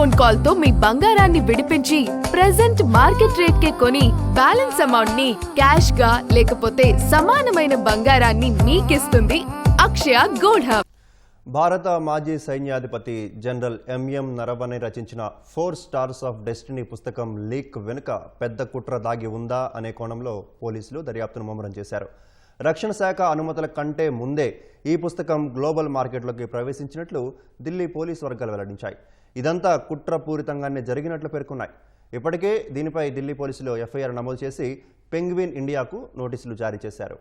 Phone కాల్తో మీ బంగారాన్ని విడిపించి present market rate కే కొని బ్యాలెన్స్ అమౌంట్ని క్యాష్గా లేకపోతే సమానమైన బంగారాన్ని మీకిస్తుంది అక్షయ గోల్డ్ హబ్ భారత మాజీ సైన్యాధిపతి జనరల్ ఎంఎం నరవణే రచించిన ఫోర్ స్టార్స్ ఆఫ్ డెస్టినీ పుస్తకం లీక్ వెనుక పెద్ద కుట్ర దాగి ఉందా అనే కోణంలో పోలీసులు దర్యాప్తును ముమ్మరం చేశారు. రక్షణ శాఖ అనుమతుల కంటే ముందే ఈ పుస్తకం గ్లోబల్ మార్కెట్లోకి ప్రవేశించినట్లు ఢిల్లీ పోలీసు వర్గాలు వెల్లడించాయి. ఇదంతా కుట్రపూరితంగానే జరిగినట్లు పేర్కొన్నాయి. ఇప్పటికే దీనిపై ఢిల్లీ పోలీసులు ఎఫ్ఐఆర్ నమోదు చేసి పెంగ్విన్ ఇండియాకు నోటీసులు జారీ చేశారు.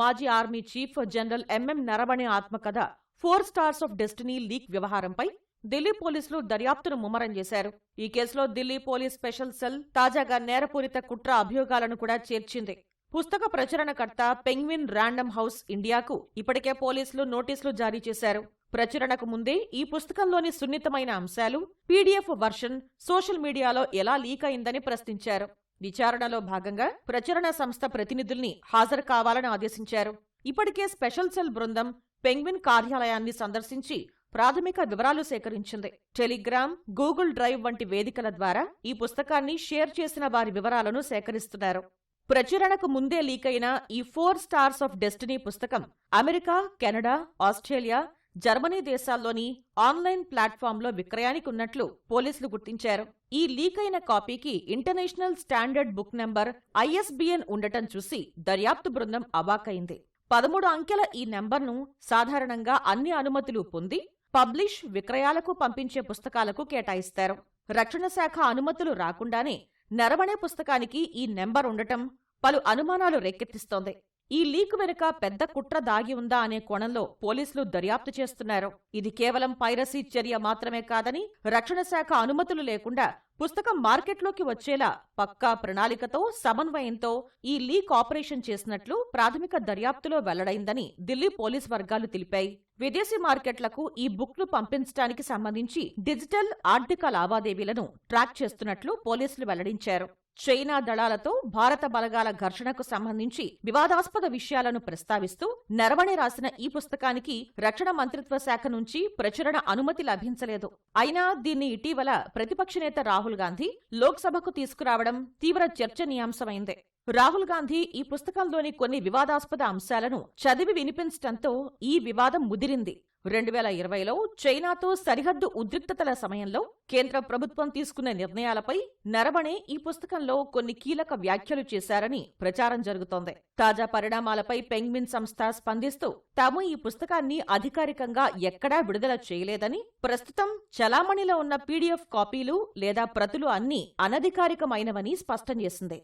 మాజీ army chief general MM Naravane ఆత్మకథ four stars of destiny leak వ్యవహారంపై ఢిల్లీ పోలీసులు దర్యాప్తును ముమ్మరం చేశారు. ఈ కేసులో ఢిల్లీ పోలీస్ స్పెషల్ సెల్ తాజాగా నేరపూరిత కుట్ర అభియోగాలను కూడా చేర్చింది. పుస్తక ప్రచురణకర్త పెంగ్విన్ ర్యాండమ్ హౌస్ ఇండియాకు ఇప్పటికే పోలీసులు నోటీసులు జారీ చేశారు. ప్రచురణకు ముందే ఈ పుస్తకంలోని సున్నితమైన అంశాలు పీడీఎఫ్ వర్షన్ సోషల్ మీడియాలో ఎలా లీక్ అయిందని ప్రశ్నించారు. విచారణలో భాగంగా ప్రచురణ సంస్థ ప్రతినిధుల్ని హాజరు కావాలని ఆదేశించారు. ఇప్పటికే స్పెషల్ సెల్ బృందం పెంగ్విన్ కార్యాలయాన్ని సందర్శించి ప్రాథమిక వివరాలు సేకరించింది. టెలిగ్రామ్ గూగుల్ డ్రైవ్ వంటి వేదికల ద్వారా ఈ పుస్తకాన్ని షేర్ చేసిన వారి వివరాలను సేకరిస్తున్నారు. ప్రచురణకు ముందే లీక్ అయిన ఈ ఫోర్ స్టార్స్ ఆఫ్ డెస్టినీ పుస్తకం అమెరికా కెనడా ఆస్ట్రేలియా జర్మనీ దేశాల్లోని ఆన్లైన్ ప్లాట్ఫామ్లో విక్రయానికి ఉన్నట్లు పోలీసులు గుర్తించారు. ఈ లీక్ అయిన కాపీకి international standard book number ISBN ఉండటం చూసి దర్యాప్తు బృందం అవాకైంది పదమూడు అంకెల ఈ నెంబర్ను సాధారణంగా అన్ని అనుమతులు పొంది పబ్లిష్ విక్రయాలకు పంపించే పుస్తకాలకు కేటాయిస్తారు. రక్షణ శాఖ అనుమతులు రాకుండానే నరమణే పుస్తకానికి ఈ నెంబర్ ఉండటం పలు అనుమానాలు రేకెత్తిస్తోంది. ఈ లీక్ వెనుక పెద్ద కుట్ర దాగి ఉందా అనే కోణంలో పోలీసులు దర్యాప్తు చేస్తున్నారు. ఇది కేవలం పైరసీ చర్య మాత్రమే కాదని రక్షణ శాఖ అనుమతులు లేకుండా పుస్తకం మార్కెట్లోకి వచ్చేలా పక్కా ప్రణాళికతో సమన్వయంతో ఈ లీక్ ఆపరేషన్ చేసినట్లు ప్రాథమిక దర్యాప్తులో వెల్లడైందని ఢిల్లీ పోలీస్ వర్గాలు తెలిపాయి. విదేశీ మార్కెట్లకు ఈ బుక్ను పంపించడానికి సంబంధించి డిజిటల్ ఆర్థిక లావాదేవీలను ట్రాక్ చేస్తున్నట్లు పోలీసులు వెల్లడించారు. చైనా దళాలతో భారత బలగాల ఘర్షణకు సంబంధించి వివాదాస్పద విషయాలను ప్రస్తావిస్తూ నరవణే రాసిన ఈ పుస్తకానికి రక్షణ మంత్రిత్వ శాఖ నుంచి ప్రచురణ అనుమతి లభించలేదు. అయినా దీన్ని ఇటీవల ప్రతిపక్ష నేత రాహుల్ గాంధీ లోక్సభకు తీసుకురావడం తీవ్ర చర్చనీయాంశమైంది. రాహుల్ గాంధీ ఈ పుస్తకంలోని కొన్ని వివాదాస్పద అంశాలను చదివి వినిపించటంతో ఈ వివాదం ముదిరింది. రెండు వేల ఇరవైలో చైనాతో సరిహద్దు ఉద్రిక్తతల సమయంలో కేంద్ర ప్రభుత్వం తీసుకున్న నిర్ణయాలపై నరవణే ఈ పుస్తకంలో కొన్ని కీలక వ్యాఖ్యలు చేశారని ప్రచారం జరుగుతోంది. తాజా పరిణామాలపై పెంగ్విన్ సంస్థ స్పందిస్తూ తాము ఈ పుస్తకాన్ని అధికారికంగా ఎక్కడా విడుదల చేయలేదని ప్రస్తుతం చలామణిలో ఉన్న పీడీఎఫ్ కాపీలు లేదా ప్రతులు అన్నీ అనధికారికమైనవని స్పష్టం చేసింది.